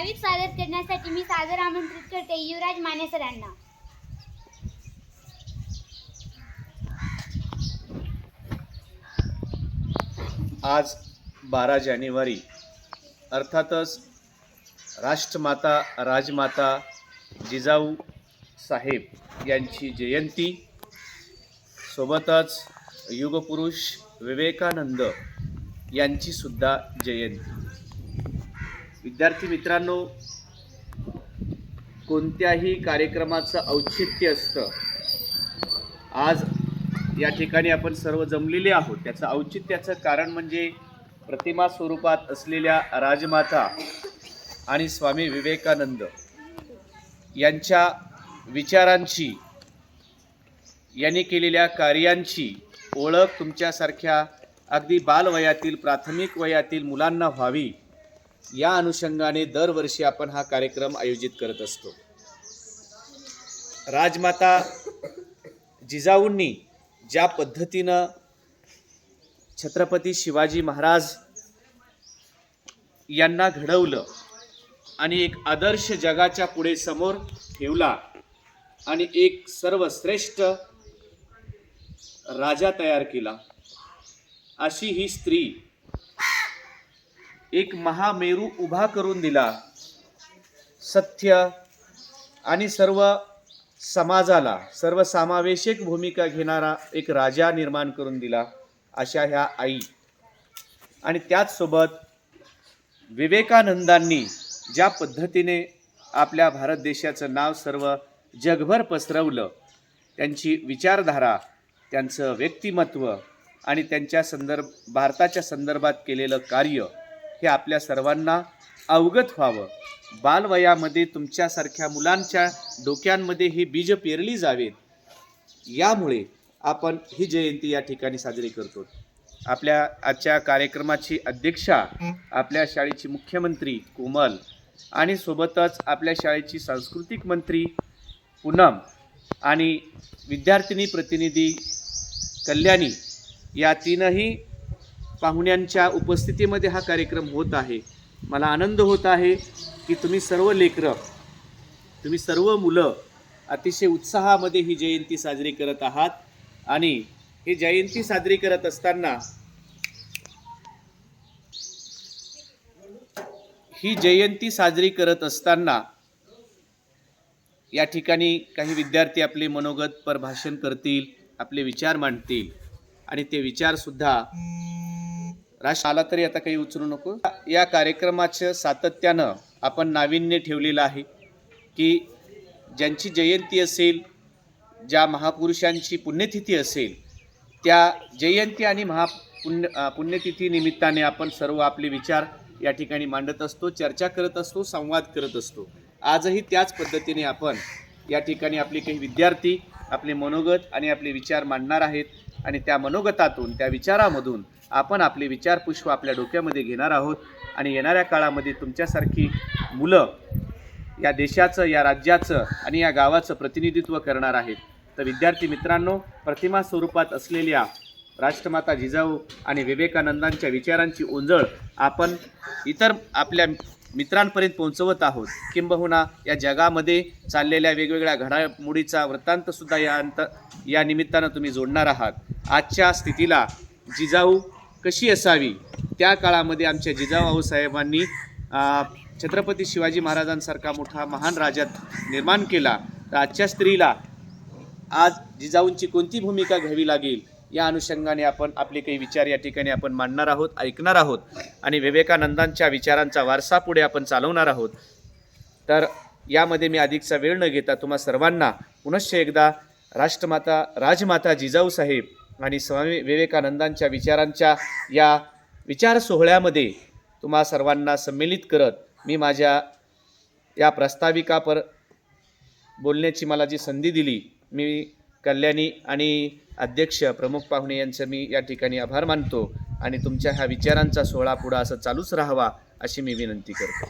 भाविक सादर करण्यासाठी मी सादर आमंत्रित करते युवराज माने सरांना. आज बारा जानेवारी अर्थातच राष्ट्रमाता राजमाता जिजाऊ साहेब यांची जयंती. सोबतच युगपुरुष विवेकानंद यांची सुद्धा जयंती. विद्यार्थी मित्रांनो कोणत्याही कार्यक्रमाचं औचित्य असतं आज या ठिकाणी आपण सर्व जमलेले आहोत. त्याचं औचित्याचं कारण म्हणजे प्रतिमा स्वरूपात असलेल्या राजमाता आणि स्वामी विवेकानंद यांच्या विचारांची यांनी केलेल्या कार्यांची ओळख तुमच्यासारख्या अगदी बालवयातील प्राथमिक वयातील मुलांना व्हावी. या अनुषंगाने दरवर्षी आपण हा कार्यक्रम आयोजित करत असतो. राजमाता जिजाऊंनी ज्या पद्धतीनं छत्रपती शिवाजी महाराज यांना घडवलं आणि एक आदर्श जगाच्या पुढे समोर ठेवला आणि एक सर्वश्रेष्ठ राजा तयार केला अशी ही स्त्री एक महामेरू उभा करून दिला. सत्य आणि सर्व समाजाला सर्वसमावेशक भूमिका घेणारा एक राजा निर्माण करून दिला अशा ह्या आई. आणि त्याचसोबत विवेकानंदांनी ज्या पद्धतीने आपल्या भारत देशाचं नाव सर्व जगभर पसरवलं त्यांची विचारधारा त्यांचं व्यक्तिमत्व आणि त्यांच्या संदर्भ भारताच्या संदर्भात केलेलं कार्य हे आपल्या सर्वांना अवगत व्हावं. बालवयामध्ये तुमच्यासारख्या मुलांच्या डोक्यांमध्ये ही बीज पेरली जावेत. यामुळे आपण ही जयंती या ठिकाणी साजरी करतो. आपल्या आजच्या कार्यक्रमाची अध्यक्षा आपल्या शाळेची मुख्यमंत्री कोमल आणि सोबतच आपल्या शाळेची सांस्कृतिक मंत्री पूनम आणि विद्यार्थिनी प्रतिनिधी कल्याणी या तीनही पाहुण्यांच्या उपस्थितीमध्ये हा कार्यक्रम होत आहे. मला आनंद होत आहे की तुम्ही सर्व लेकरं तुम्ही सर्व मुलं अतिशय उत्साहामध्ये ही जयंती साजरी करत आहात. आणि ही जयंती साजरी करत असताना ही जयंती साजरी करत असताना या ठिकाणी काही विद्यार्थी आपले मनोगत पर भाषण करतील आपले विचार मांडतील. आणि ते विचारसुद्धा राष्ट्र आला तरी आता काही उचलू नको. या कार्यक्रमाचं सातत्यानं आपण नाविन्य ठेवलेलं आहे की ज्यांची जयंती असेल ज्या महापुरुषांची पुण्यतिथी असेल त्या जयंती आणि महापुण्य पुण्यतिथी निमित्ताने आपण सर्व आपले विचार या ठिकाणी मांडत असतो चर्चा करत असतो संवाद करत असतो. आजही त्याच पद्धतीने आपण या ठिकाणी आपले काही विद्यार्थी आपले मनोगत आणि आपले विचार मांडणार आहेत. आणि त्या मनोगतातून त्या विचारामधून आपण आपले विचारपुष्प आपल्या डोक्यामध्ये घेणार आहोत. आणि येणाऱ्या काळामध्ये तुमच्यासारखी मुलं या देशाचं या राज्याचं आणि या गावाचं प्रतिनिधित्व करणार आहेत. तर विद्यार्थी मित्रांनो प्रतिमा स्वरूपात असलेल्या राष्ट्रमाता जिजाऊ आणि विवेकानंदांच्या विचारांची ओंजळ आपण इतर आपल्या मित्रांपर्यंत पोहोचवत आहोत. किंबहुना या जगामध्ये चाललेल्या वेगवेगळ्या घडामोडीचा वृत्तांतसुद्धा या अंत या निमित्तानं तुम्ही जोडणार आहात. आजच्या स्थितीला जिजाऊ कशी असावी? त्या काळामध्ये आमच्या जिजाऊ साहेबांनी छत्रपती शिवाजी महाराजांसारखा मोठा महान राजा निर्माण केला. तर आजच्या स्त्रीला आज जिजाऊंची कोणती भूमिका घ्यावी लागेल? या अनुषंगाने आपण आपले काही विचार या ठिकाणी आपण मांडणार आहोत ऐकणार आहोत आणि विवेकानंदांच्या विचारांचा वारसा पुढे आपण चालवणार आहोत. तर यामध्ये मी अधिकचा वेळ न घेता तुम्हा सर्वांना पुनश्च एकदा राष्ट्रमाता राजमाता जिजाऊ साहेब आणि स्वामी विवेकानंदांच्या विचारांच्या या विचार सोहळ्यामध्ये तुम्हा सर्वांना संमेलित करत मी माझ्या या प्रस्ताविकापर बोलण्याची मला जी संधी दिली मी कल्याणी आणि अध्यक्ष प्रमुख पाहुणे यांचं मी या ठिकाणी आभार मानतो आणि तुमच्या ह्या विचारांचा सोहळा पुढं असं चालूच राहावा अशी मी विनंती करतो.